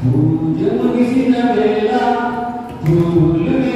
పూజ ముగిసిన వేళ పూలు